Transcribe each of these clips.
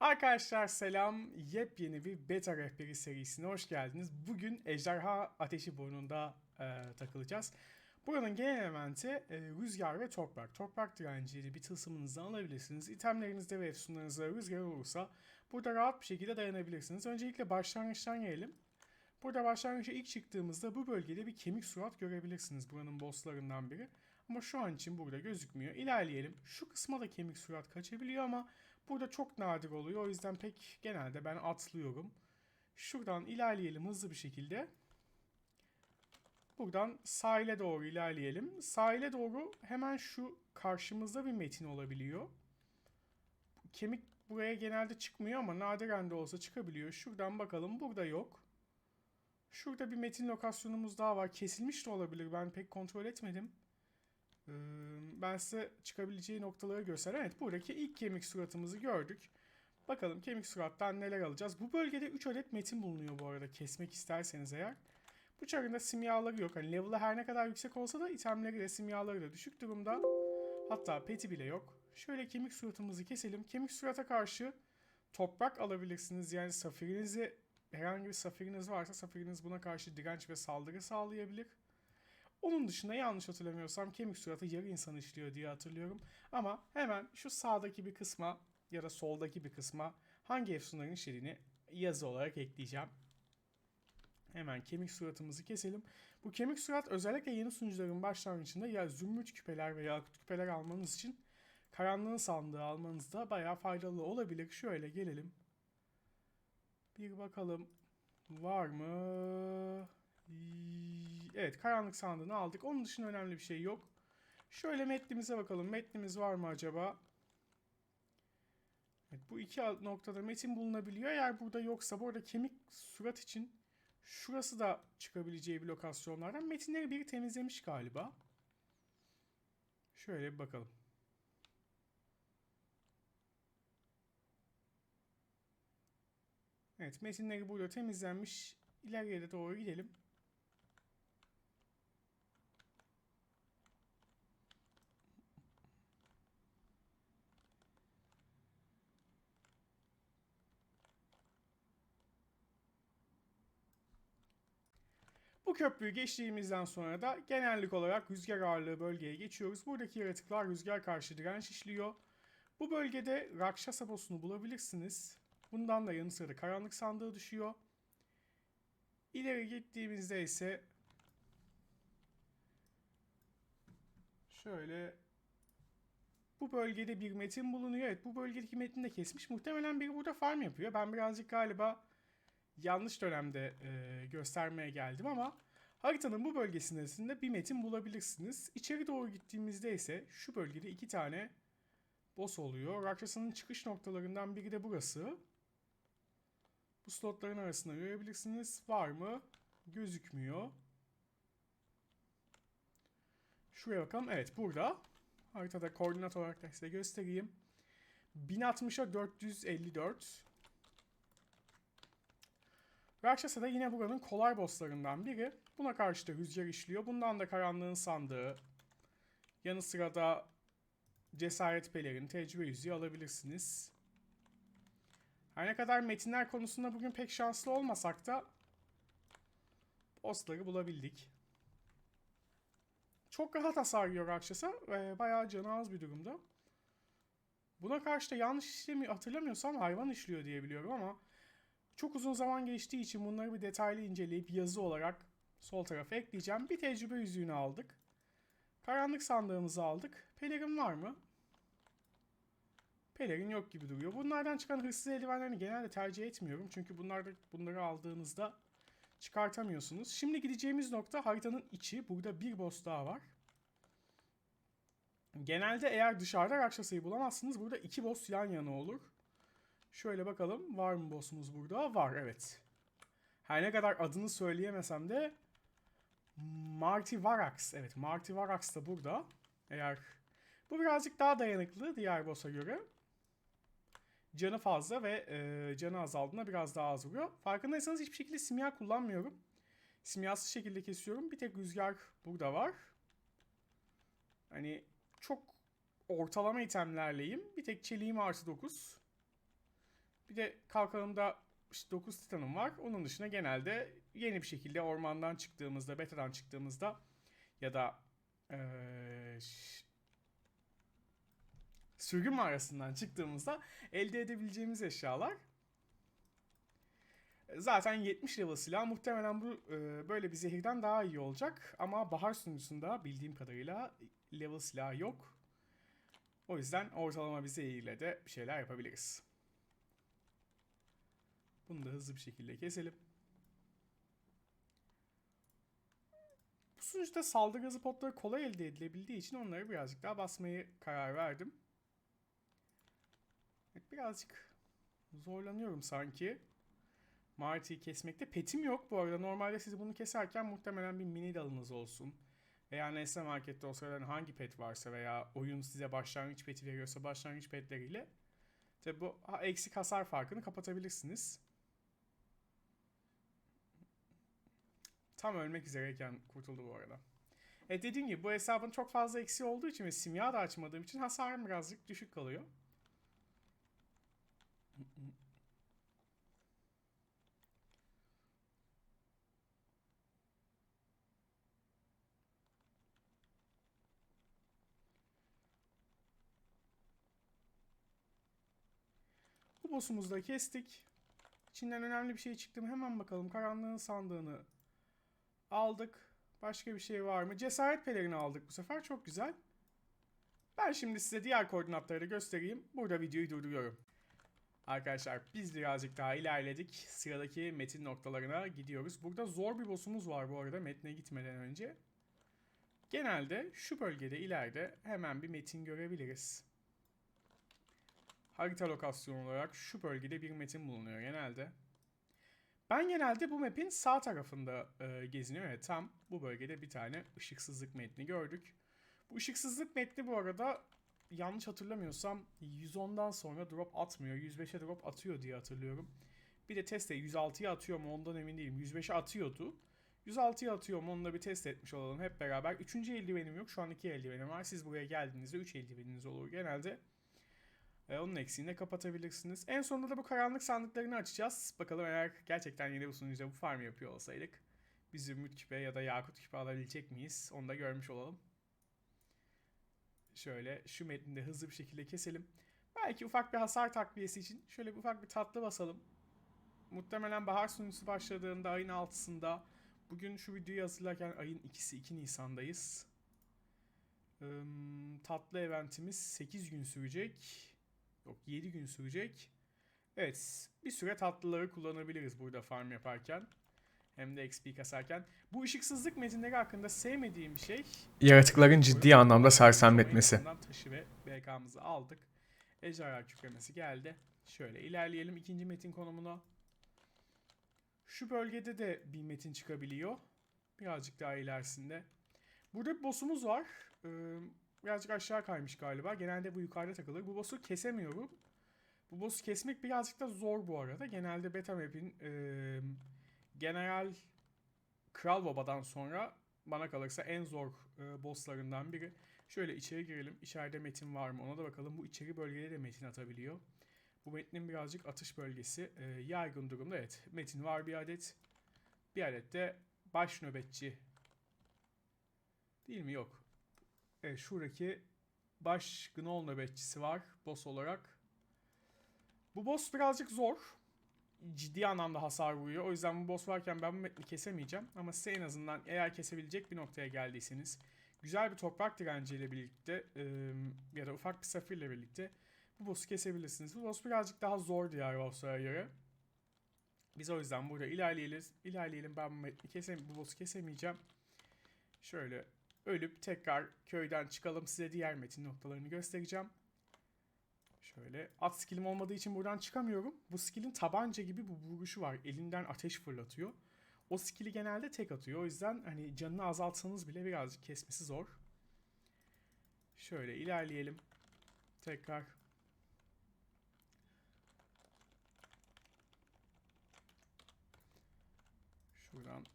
Arkadaşlar selam. Yepyeni bir beta rehberi serisine hoş geldiniz. Bugün Ejderha Ateşi Burnu'nda e, takılacağız. Buranın genel elementi e, rüzgar ve toprak. Toprak direnciyle bir tılsımınızı alabilirsiniz. İtemlerinizde ve efsunlarınızda rüzgar olursa burada rahat bir şekilde dayanabilirsiniz. Öncelikle başlangıçtan gelelim. Burada başlangıçta ilk çıktığımızda bu bölgede bir kemik surat görebilirsiniz. Buranın bosslarından biri. Ama şu an için burada gözükmüyor. İlerleyelim. Şu kısma da kemik surat kaçabiliyor ama burada çok nadir oluyor. O yüzden pek genelde ben atlıyorum. Şuradan ilerleyelim hızlı bir şekilde. Buradan sahile doğru ilerleyelim. Sahile doğru hemen şu karşımızda bir metin olabiliyor. Kemik buraya genelde çıkmıyor ama nadiren de olsa çıkabiliyor. Şuradan bakalım. Burada yok. Şurada bir metin lokasyonumuz daha var. Kesilmiş de olabilir. Ben pek kontrol etmedim. Ben size çıkabileceği noktaları göstereyim. Evet buradaki ilk kemik suratımızı gördük. Bakalım kemik surattan neler alacağız. Bu bölgede 3 adet metin bulunuyor bu arada kesmek isterseniz eğer. Bu çarında simyaları yok. Hani level'ı her ne kadar yüksek olsa da itemleri de simyaları da düşük durumda. Hatta peti bile yok. Şöyle kemik suratımızı keselim. Kemik surata karşı toprak alabilirsiniz. Yani safirinizi herhangi bir safiriniz varsa safiriniz buna karşı direnç ve saldırı sağlayabilir. Onun dışında yanlış hatırlamıyorsam kemik suratı yarı insan işliyor diye hatırlıyorum. Ama hemen şu sağdaki bir kısma ya da soldaki bir kısma hangi efsunların işlediğini yazı olarak ekleyeceğim. Hemen kemik suratımızı keselim. Bu kemik surat özellikle yeni sunucuların başlangıcında ya zümrüt küpeler veya yakut küpeler almanız için karanlığın sandığı almanızda bayağı faydalı olabilir. Şöyle gelelim. Bir bakalım var mı? Evet karanlık sandığını aldık. Onun dışında önemli bir şey yok. Şöyle metnimize bakalım. Metnimiz var mı acaba? Evet, bu iki noktada metin bulunabiliyor. Eğer burada yoksa bu arada kemik surat için şurası da çıkabileceği bir lokasyonlardan. Metinleri biri temizlemiş galiba. Şöyle bir bakalım. Evet metinleri burada temizlenmiş. İleriye de doğru gidelim. Bu köprüyü geçtiğimizden sonra da genellik olarak rüzgar ağırlığı bölgeye geçiyoruz. Buradaki yaratıklar rüzgar karşı direnç işliyor. Bu bölgede Rakşasa boss'unu bulabilirsiniz. Bundan da yanı sıra karanlık sandığı düşüyor. İleri gittiğimizde ise şöyle bu bölgede bir metin bulunuyor. Evet bu bölgedeki metni de kesmiş. Muhtemelen biri burada farm yapıyor. Ben birazcık galiba yanlış dönemde e, göstermeye geldim ama haritanın bu bölgesinde bir metin bulabilirsiniz. İçeri doğru gittiğimizde ise şu bölgede iki tane boss oluyor. Rakşasa'nın çıkış noktalarından biri de burası. Bu slotların arasında görebilirsiniz. Var mı? Gözükmüyor. Şuraya bakalım. Evet burada. Haritada koordinat olarak da size göstereyim. 1060'a 454. Rakşasa da yine buranın kolay bosslarından biri. Buna karşı da rüzgar işliyor. Bundan da karanlığın sandığı. Yanı sıra da cesaret pelerini, tecrübe yüzüğü alabilirsiniz. Her ne kadar metinler konusunda bugün pek şanslı olmasak da bossları bulabildik. Çok rahat hasar yiyor Rakşasa ve bayağı canı az bir durumda. Buna karşı da yanlış işlemi hatırlamıyorsam hayvan işliyor diye biliyorum ama çok uzun zaman geçtiği için bunları bir detaylı inceleyip yazı olarak sol tarafa ekleyeceğim. Bir tecrübe yüzüğünü aldık. Karanlık sandığımızı aldık. Pelerin var mı? Pelerin yok gibi duruyor. Bunlardan çıkan hırsız eldivenlerini genelde tercih etmiyorum. Çünkü bunlarda, bunları aldığınızda çıkartamıyorsunuz. Şimdi gideceğimiz nokta haritanın içi. Burada bir boss daha var. Genelde eğer dışarıda Rakşasa'yı bulamazsınız burada iki boss yan yana olur. Şöyle bakalım var mı boss'umuz burada? Var evet. Her ne kadar adını söyleyemesem de Marty Varax. Evet Marty Varax da burada. Eğer bu birazcık daha dayanıklı diğer boss'a göre. Canı fazla ve e, canı azaldığında biraz daha az vuruyor. Farkındaysanız hiçbir şekilde simya kullanmıyorum. Simyasız şekilde kesiyorum. Bir tek rüzgar burada var. Hani çok ortalama itemlerleyim. Bir tek çeliğim artı 9. Bir de kalkanımda işte 9 titanım var. Onun dışında genelde yeni bir şekilde ormandan çıktığımızda, betadan çıktığımızda ya da eee, ş- sürgün mağarasından çıktığımızda elde edebileceğimiz eşyalar. Zaten 70 level silah muhtemelen bu e, böyle bir zehirden daha iyi olacak. Ama bahar sunucusunda bildiğim kadarıyla level silah yok. O yüzden ortalama bir zehirle de bir şeyler yapabiliriz. Bunu da hızlı bir şekilde keselim. Bu sunucuda saldırı hızı potları kolay elde edilebildiği için onları birazcık daha basmayı karar verdim. Evet, birazcık zorlanıyorum sanki. Marty'yi kesmekte. Petim yok bu arada. Normalde siz bunu keserken muhtemelen bir mini dalınız olsun. Veya Nesne Market'te o sırada hangi pet varsa veya oyun size başlangıç peti veriyorsa başlangıç petleriyle tabi bu eksik hasar farkını kapatabilirsiniz. Tam ölmek üzereyken kurtuldu bu arada. E dediğim gibi bu hesabın çok fazla eksiği olduğu için ve simya da açmadığım için hasarım birazcık düşük kalıyor. Bu boss'umuzu da kestik. İçinden önemli bir şey çıktı mı hemen bakalım. Karanlığın sandığını aldık. Başka bir şey var mı? Cesaret pelerini aldık bu sefer. Çok güzel. Ben şimdi size diğer koordinatları da göstereyim. Burada videoyu durduruyorum. Arkadaşlar biz birazcık daha ilerledik. Sıradaki metin noktalarına gidiyoruz. Burada zor bir boss'umuz var bu arada metne gitmeden önce. Genelde şu bölgede ileride hemen bir metin görebiliriz. Harita lokasyonu olarak şu bölgede bir metin bulunuyor genelde. Ben genelde bu map'in sağ tarafında e, geziniyorum. Evet tam bu bölgede bir tane ışıksızlık metni gördük. Bu ışıksızlık metni bu arada yanlış hatırlamıyorsam 110'dan sonra drop atmıyor. 105'e drop atıyor diye hatırlıyorum. Bir de testte 106'ya atıyor mu ondan emin değilim. 105'e atıyordu. 106'ya atıyor mu onu da bir test etmiş olalım hep beraber. Üçüncü eldivenim yok. Şu an iki eldivenim var. Siz buraya geldiğinizde 3 eldiveniniz olur genelde. E, onun eksiğini de kapatabilirsiniz. En sonunda da bu karanlık sandıklarını açacağız. Bakalım eğer gerçekten yeni bu sunucuda bu farm yapıyor olsaydık. Bir zümrüt küpe ya da yakut küpe alabilecek miyiz? Onu da görmüş olalım. Şöyle şu metni de hızlı bir şekilde keselim. Belki ufak bir hasar takviyesi için şöyle bir ufak bir tatlı basalım. Muhtemelen bahar sunucusu başladığında ayın 6'sında bugün şu videoyu hazırlarken ayın 2'si 2 Nisan'dayız. Tatlı eventimiz 8 gün sürecek. Yok 7 gün sürecek. Evet bir süre tatlıları kullanabiliriz burada farm yaparken. Hem de XP kasarken. Bu ışıksızlık metinleri hakkında sevmediğim şey Yaratıkların ciddi anlamda sersemletmesi. Taşı ve BK'mızı aldık. Ejderha kükremesi geldi. Şöyle ilerleyelim ikinci metin konumuna. Şu bölgede de bir metin çıkabiliyor. Birazcık daha ilerisinde. Burada bir boss'umuz var. Ee, birazcık aşağı kaymış galiba. Genelde bu yukarıda takılır. Bu boss'u kesemiyorum. Bu boss'u kesmek birazcık da zor bu arada. Genelde beta map'in ee, General Kral Baba'dan sonra bana kalırsa en zor e, bosslarından biri. Şöyle içeri girelim. İçeride metin var mı ona da bakalım. Bu içeri bölgede de metin atabiliyor. Bu metnin birazcık atış bölgesi e, yaygın durumda. Evet metin var bir adet. Bir adet de baş nöbetçi. Değil mi? Yok. Evet şuradaki baş Gnoll nöbetçisi var boss olarak. Bu boss birazcık zor. Ciddi anlamda hasar vuruyor. O yüzden bu boss varken ben bu metni kesemeyeceğim. Ama size en azından eğer kesebilecek bir noktaya geldiyseniz güzel bir toprak direnciyle birlikte e, ya da ufak bir safirle birlikte bu boss'u kesebilirsiniz. Bu boss birazcık daha zor diğer boss'lara göre. Biz o yüzden burada ilerleyelim. İlerleyelim ben bu metni kesem bu boss'u kesemeyeceğim. Şöyle ölüp tekrar köyden çıkalım. Size diğer metin noktalarını göstereceğim. Şöyle at skillim olmadığı için buradan çıkamıyorum. Bu skillin tabanca gibi bu vuruşu var. Elinden ateş fırlatıyor. O skill'i genelde tek atıyor. O yüzden hani canını azaltsanız bile birazcık kesmesi zor. Şöyle ilerleyelim. Tekrar. Şuradan.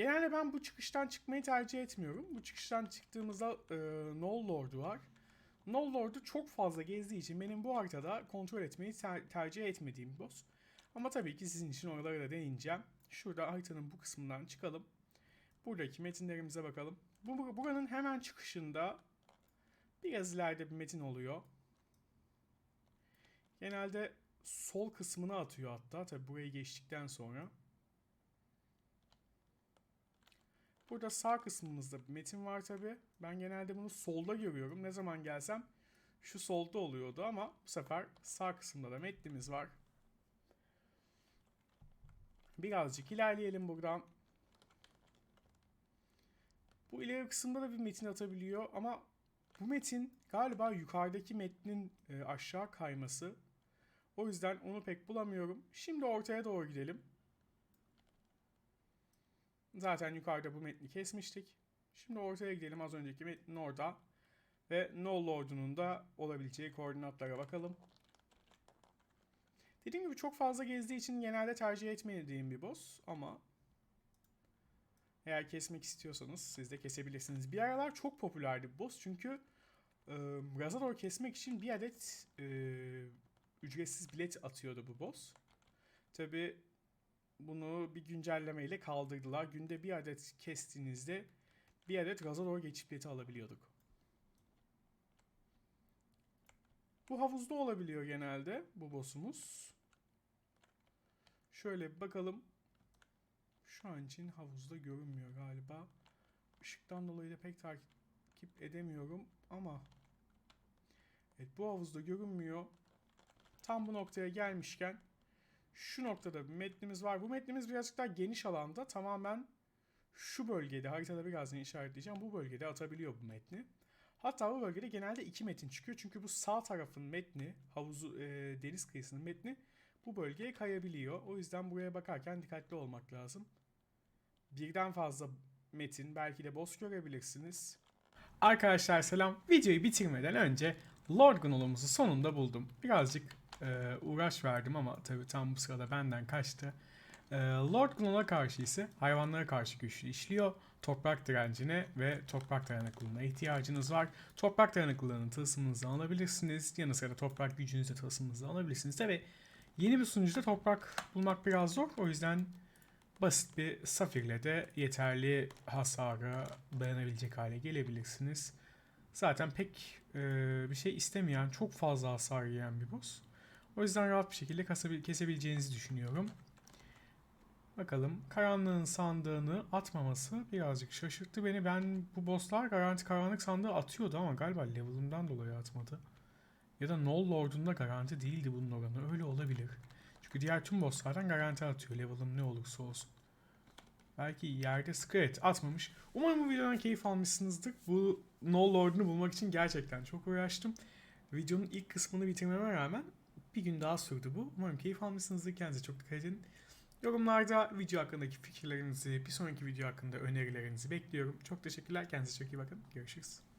Genelde ben bu çıkıştan çıkmayı tercih etmiyorum. Bu çıkıştan çıktığımızda e, Null Lord'u var. Null Lord'u çok fazla gezdiği için benim bu haritada kontrol etmeyi ter- tercih etmediğim boss. Ama tabii ki sizin için oraları da deneyeceğim. Şurada haritanın bu kısmından çıkalım. Buradaki metinlerimize bakalım. Bu, buranın hemen çıkışında biraz ileride bir metin oluyor. Genelde sol kısmına atıyor hatta. Tabii burayı geçtikten sonra. Burada sağ kısmımızda bir metin var tabi. Ben genelde bunu solda görüyorum. Ne zaman gelsem şu solda oluyordu ama bu sefer sağ kısımda da metnimiz var. Birazcık ilerleyelim buradan. Bu ileri kısımda da bir metin atabiliyor ama bu metin galiba yukarıdaki metnin e, aşağı kayması. O yüzden onu pek bulamıyorum. Şimdi ortaya doğru gidelim. Zaten yukarıda bu metni kesmiştik. Şimdi ortaya gidelim az önceki metnin orada. Ve No Lord'unun da olabileceği koordinatlara bakalım. Dediğim gibi çok fazla gezdiği için genelde tercih etmediğim bir boss ama eğer kesmek istiyorsanız siz de kesebilirsiniz. Bir aralar çok popülerdi bu boss çünkü e, Razador kesmek için bir adet e, ücretsiz bilet atıyordu bu boss. Tabi bunu bir güncellemeyle kaldırdılar. Günde bir adet kestiğinizde bir adet Razador geçiş bileti alabiliyorduk. Bu havuzda olabiliyor genelde bu boss'umuz. Şöyle bakalım. Şu an için havuzda görünmüyor galiba. Işıktan dolayı da pek takip edemiyorum ama Evet bu havuzda görünmüyor. Tam bu noktaya gelmişken şu noktada bir metnimiz var. Bu metnimiz birazcık daha geniş alanda tamamen şu bölgede haritada birazdan işaretleyeceğim. Bu bölgede atabiliyor bu metni. Hatta bu bölgede genelde iki metin çıkıyor. Çünkü bu sağ tarafın metni, havuzu e, deniz kıyısının metni bu bölgeye kayabiliyor. O yüzden buraya bakarken dikkatli olmak lazım. Birden fazla metin, belki de boss görebilirsiniz. Arkadaşlar selam. Videoyu bitirmeden önce Lord Gnol'umuzu sonunda buldum. Birazcık e, uğraş verdim ama tabii tam bu sırada benden kaçtı. E, Lord Gnol'a karşı ise hayvanlara karşı güçlü işliyor. Toprak direncine ve toprak dayanıklılığına ihtiyacınız var. Toprak dayanıklılığını tılsımınızı alabilirsiniz. Yanı sıra toprak gücünüzü tılsımınızı alabilirsiniz. Tabi yeni bir sunucuda toprak bulmak biraz zor. O yüzden basit bir safirle de yeterli hasara dayanabilecek hale gelebilirsiniz. Zaten pek e, bir şey istemeyen, çok fazla hasar yiyen bir boss. O yüzden rahat bir şekilde kesebileceğinizi düşünüyorum. Bakalım karanlığın sandığını atmaması birazcık şaşırttı beni. Ben bu bosslar garanti karanlık sandığı atıyordu ama galiba level'ımdan dolayı atmadı. Ya da Null Lord'unda garanti değildi bunun oranı. Öyle olabilir. Çünkü diğer tüm bosslardan garanti atıyor level'ım ne olursa olsun. Belki yerde Skelet atmamış. Umarım bu videodan keyif almışsınızdır. Bu No Lord'unu bulmak için gerçekten çok uğraştım. Videonun ilk kısmını bitirmeme rağmen bir gün daha sürdü bu. Umarım keyif almışsınızdır. Kendinize çok dikkat edin. Yorumlarda video hakkındaki fikirlerinizi, bir sonraki video hakkında önerilerinizi bekliyorum. Çok teşekkürler. Kendinize çok iyi bakın. Görüşürüz.